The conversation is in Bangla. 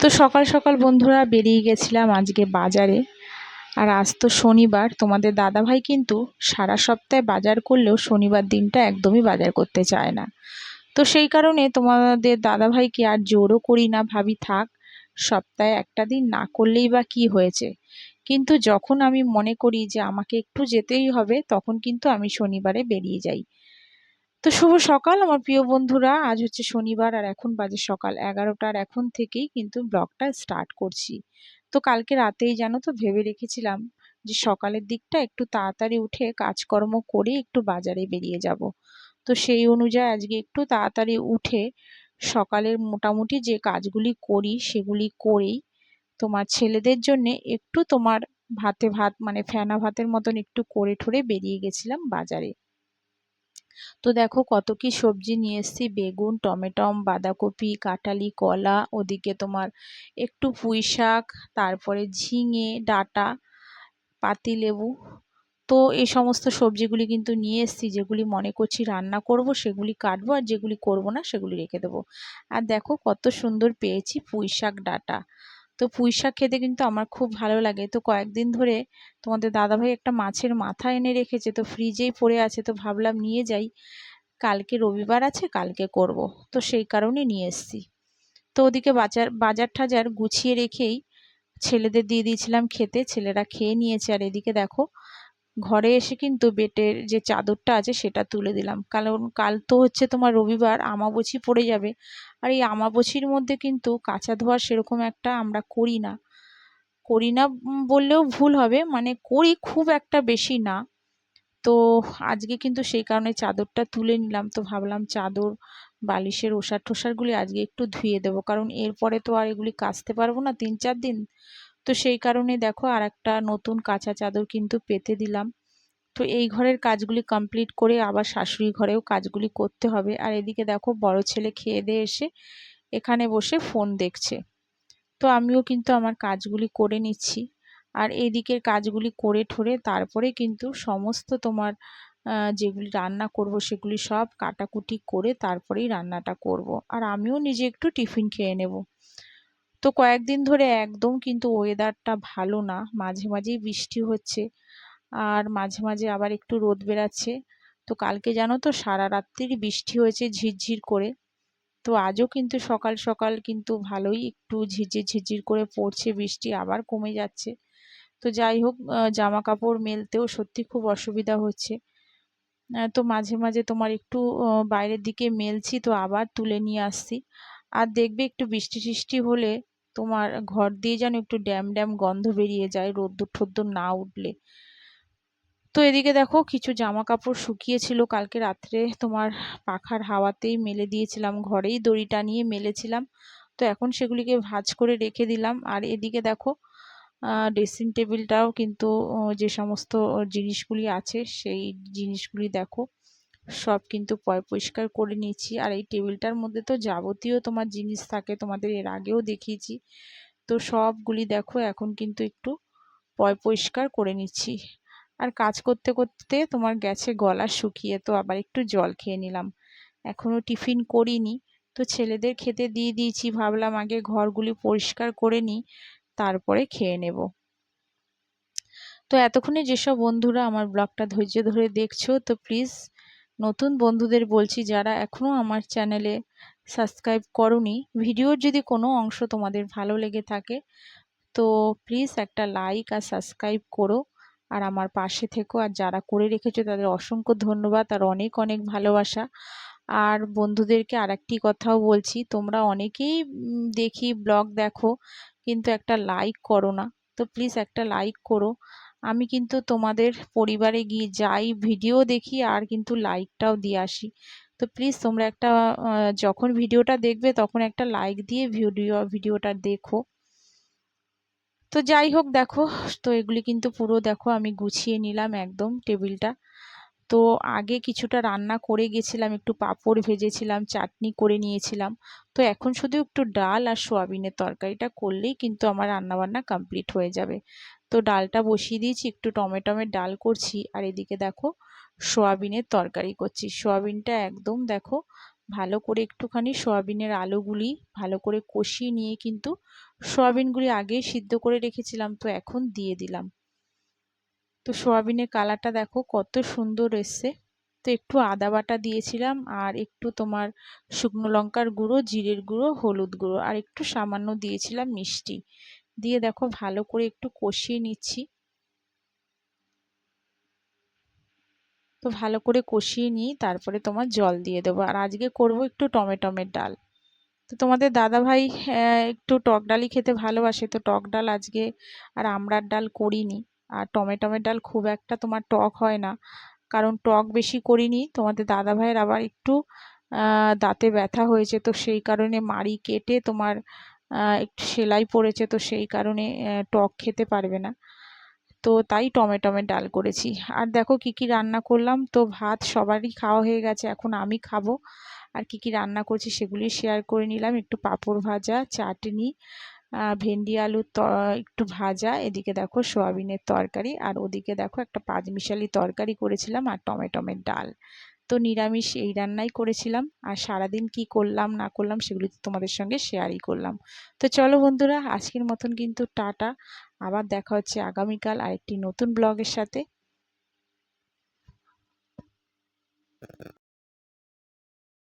তো সকাল সকাল বন্ধুরা বেরিয়ে গেছিলাম আজকে বাজারে। আর আজ তো শনিবার, তোমাদের দাদাভাই কিন্তু সারা সপ্তাহে বাজার করলেও শনিবার দিনটা একদমই বাজার করতে চায় না। তো সেই কারণে তোমাদের দাদাভাইকে আর জোরও করি না, ভাবি থাক, সপ্তাহে একটা দিন না করলেই বা কি হয়েছে। কিন্তু যখন আমি মনে করি যে আমাকে একটু যেতেই হবে, তখন কিন্তু আমি শনিবারে বেরিয়ে যাই। তো শুভ সকাল, আমার প্রিয় বন্ধুরা। আজ হচ্ছে শনিবার আর এখন বাজে সকাল এগারোটার এখন থেকেই কিন্তু ব্লগটা স্টার্ট করছি। তো কালকে রাতেই জানো তো ভেবে রেখেছিলাম যে সকালের দিকটা একটু তাড়াতাড়ি উঠে কাজকর্ম করে একটু বাজারে বেরিয়ে যাব। তো সেই অনুযায়ী আজকে একটু তাড়াতাড়ি উঠে সকালের মোটামুটি যে কাজগুলি করি সেগুলি করেই তোমার ছেলেদের জন্যে একটু তোমার ভাতে ভাত মানে ফেনা ভাতের মতন একটু করে ঠরে বেরিয়ে গেছিলাম বাজারে। তো দেখো কত কি সবজি নিয়ে এসেছি। বেগুন, টমেটম, বাঁধাকপি, কাঁঠালি, কলা, ওদিকে তোমার একটু পুঁই শাক, তারপরে ঝিঙে, ডাটা, পাতিলেবু। তো এই সমস্ত সবজিগুলি কিন্তু নিয়ে এসেছি, যেগুলি মনে করছি রান্না করব, সেগুলি কাটবো আর যেগুলি করব না, সেগুলি রেখে দেবো। আর দেখো কত সুন্দর পেয়েছি পুঁই শাক, ডাটা। তো পুঁই শাক খেতে কিন্তু আমার খুব ভালো লাগে। তো কয়েকদিন ধরে তোমাদের দাদাভাই একটা মাছের মাথা এনে রেখেছে, তো ফ্রিজেই পড়ে আছে, তো ভাবলাম নিয়ে যাই। কালকে রবিবার আছে, কালকে করব। তো সেই কারণে নিয়ে এসছি। তো ওদিকে বাজার বাজার টাজার গুছিয়ে রেখেই ছেলেদের দিয়ে দিয়েছিলাম খেতে, ছেলেরা খেয়ে নিয়েছে। আর এদিকে দেখো ঘরে এসে কিন্তু বেটের যে চাদরটা আছে সেটা তুলে দিলাম। কারণ কাল তো হচ্ছে তোমার রবিবার আমাবছি পড়ে যাবে। আর এই আমাবছির মধ্যে কিন্তু কাঁচা ধোয়া সেরকম একটা আমরা করি না। করি না বললেও ভুল হবে মানে করি খুব একটা বেশি না। তো আজকে কিন্তু সেই কারণে চাদরটা তুলে নিলাম। তো ভাবলাম চাদর, বালিশের ওষার টোষারগুলি আজকে একটু ধুয়ে দেবো। কারণ এরপরে তো আর এগুলি কাচতে পারব না তিন চার দিন। তো সেই কারণে দেখো আর একটা নতুন কাঁচা চাদর কিন্তু পেতে দিলাম। তো এই ঘরের কাজগুলি কমপ্লিট করে আবার শাশুড়ি ঘরেও কাজগুলি করতে হবে। আর এদিকে দেখো বড় ছেলে খেয়ে দিয়ে এসে এখানে বসে ফোন দেখছে। তো আমিও কিন্তু আমার কাজগুলি করে নিচ্ছি। আর এই দিকের কাজগুলি করে ঠরে তারপরে কিন্তু সমস্ত তোমার যেগুলি রান্না করব সেগুলি সব কাটাকুটি করে তারপরেই রান্নাটা করব। আর আমিও নিজে একটু টিফিন খেয়ে নেব। তো কয়েকদিন ধরে একদম কিন্তু ওয়েদারটা ভালো না। মাঝে মাঝেই বৃষ্টি হচ্ছে আর মাঝে মাঝে আবার একটু রোদ বেরাচ্ছে তো কালকে জানো তো সারা রাত্রির বৃষ্টি হয়েছে ঝিরঝির করে। তো আজও কিন্তু সকাল সকাল কিন্তু ভালোই একটু ঝিরঝির ঝিরঝির করে পড়ছে বৃষ্টি, আবার কমে যাচ্ছে। তো যাই হোক জামা কাপড় মেলতেও সত্যি খুব অসুবিধা হচ্ছে। তো মাঝে মাঝে তোমার একটু বাইরের দিকে মেলছি তো আবার তুলে নিয়ে আসছি। আর দেখবে একটু বৃষ্টি টিষ্টি হলে তোমার ঘর দিয়ে যেন একটু ড্যাম ড্যাম গন্ধ বেরিয়ে যায়, রোদ্দুর ঠোদ্দুর না উঠলে। তো এদিকে দেখো কিছু জামা কাপড় শুকিয়েছিল, কালকে রাত্রে তোমার পাখার হাওয়াতেই মেলে দিয়েছিলাম, ঘরেই দড়ি টানিয়ে মেলেছিলাম। তো এখন সেগুলিকে ভাজ করে রেখে দিলাম। আর এদিকে দেখো ড্রেসিং টেবিলটাও কিন্তু যে সমস্ত জিনিসগুলি আছে, সেই জিনিসগুলি দেখো। সব কিন্তু পয়, পরিষ্কার করে নিয়েছি। আর এই টেবিলটার মধ্যে তো যাবতীয় তোমার জিনিস থাকে, তোমাদের এর আগেও দেখিয়েছি। তো সবগুলি দেখো, এখন কিন্তু একটু পয়, পরিষ্কার করে নিচ্ছি। আর কাজ করতে করতে তোমার গেছে গলা শুকিয়ে, তো আবার একটু জল খেয়ে নিলাম। এখনও টিফিন করিনি, তো ছেলেদের খেতে দিয়ে দিয়েছি। ভাবলাম আগে ঘরগুলি পরিষ্কার করে নিই, তারপরে খেয়ে নেব। তো এতক্ষণে যেসব বন্ধুরা আমার ব্লগটা ধৈর্য ধরে দেখছ, তো প্লিজ নতুন বন্ধুদের বলছি যারা এখনও আমার চ্যানেলে সাবস্ক্রাইব করনি, ভিডিওর যদি কোনো অংশ তোমাদের ভালো লেগে থাকে, তো প্লিজ একটা লাইক আর সাবস্ক্রাইব করো। আর আমার পাশে থেকো। আর যারা করে রেখেছো তাদের অসংখ্য ধন্যবাদ আর অনেক অনেক ভালোবাসা। আর বন্ধুদেরকে আর একটি কথাও বলছি, তোমরা অনেকেই দেখি, ব্লগ দেখো, কিন্তু একটা লাইক করো না। তো প্লিজ একটা লাইক করো। আমি কিন্তু তোমাদের পরিবারে গিয়ে যাই ভিডিও দেখি আর কিন্তু লাইকটাও দিয়ে আসি। তো প্লিজ তোমরা একটা যখন ভিডিওটা দেখবে তখন একটা লাইক দিয়ে ভিডিও ভিডিওটা দেখো। তো যাই হোক দেখো, তো এগুলি কিন্তু পুরো দেখো আমি গুছিয়ে নিলাম একদম টেবিলটা তো আগে কিছুটা রান্না করে গেছিলাম, একটু পাঁপড় ভেজেছিলাম, চাটনি করে নিয়েছিলাম। তো এখন শুধু একটু ডাল আর সোয়াবিনের তরকারিটা করলেই কিন্তু আমার রান্নাবান্না কমপ্লিট হয়ে যাবে। তো ডালটা বসিয়ে দিয়েছি, একটু টমেটোমের ডাল করছি, আর এদিকে দেখো সোয়াবিনের তরকারি করছি। সোয়াবিনটা একদম দেখো ভালো করে একটুখানি সয়াবিনের আলুগুলি ভালো করে কষিয়ে নিয়ে কিন্তু সয়াবিনগুলি আগেই সিদ্ধ করে রেখেছিলাম, তো এখন দিয়ে দিলাম। তো সোয়াবিনের কালারটা দেখো কত সুন্দর এসছে। তো একটু আদা বাটা দিয়েছিলাম, আর একটু তোমার শুকনো লঙ্কার গুঁড়ো, জিরের গুঁড়ো, হলুদ গুঁড়ো, আর একটু সামান্য দিয়েছিলাম মিষ্টি। দিয়ে দেখো ভালো করে একটু কষিয়ে নিচ্ছি। তো ভালো করে কষিয়ে নিই তারপরে তোমার জল দিয়ে দেবো। আর আজকে করব একটু টমেটোমের ডাল। তো তোমাদের দাদা ভাই একটু টক ডালই খেতে ভালোবাসে। তো টক ডাল আজকে আর আমড়ার ডাল করিনি। আর টমেটোমের ডাল খুব একটা তোমার টক হয় না। কারণ টক বেশি করিনি। তোমাদের দাদা ভাইয়ের আবার একটু দাঁতে ব্যথা হয়েছে। তো সেই কারণে মাড়ি কেটে তোমার একটু সেলাই পড়েছে তো সেই কারণে টক খেতে পারবে না। তো তাই টমেটোমের ডাল করেছি। আর দেখো কি কি রান্না করলাম। তো ভাত সবারই খাওয়া হয়ে গেছে, এখন আমি খাব। আর কি কি রান্না করছি সেগুলি শেয়ার করে নিলাম। একটু পাঁপড় ভাজা, চাটনি ভেন্ডি আলুর একটু ভাজা, এদিকে দেখো সোয়াবিনের তরকারি, আর ওদিকে দেখো একটা পাঁচমিশালি তরকারি করেছিলাম আর টমেটোমের ডাল। তো নিরামিষ এই রান্নাই করেছিলাম। আর সারাদিন কি করলাম, না করলাম সেগুলি তোমাদের সঙ্গে শেয়ারই করলাম। তো চলো বন্ধুরা, আজকের মতন কিন্তু টাটা। আবার দেখা হচ্ছে আগামীকাল আরেকটি নতুন ব্লগের সাথে।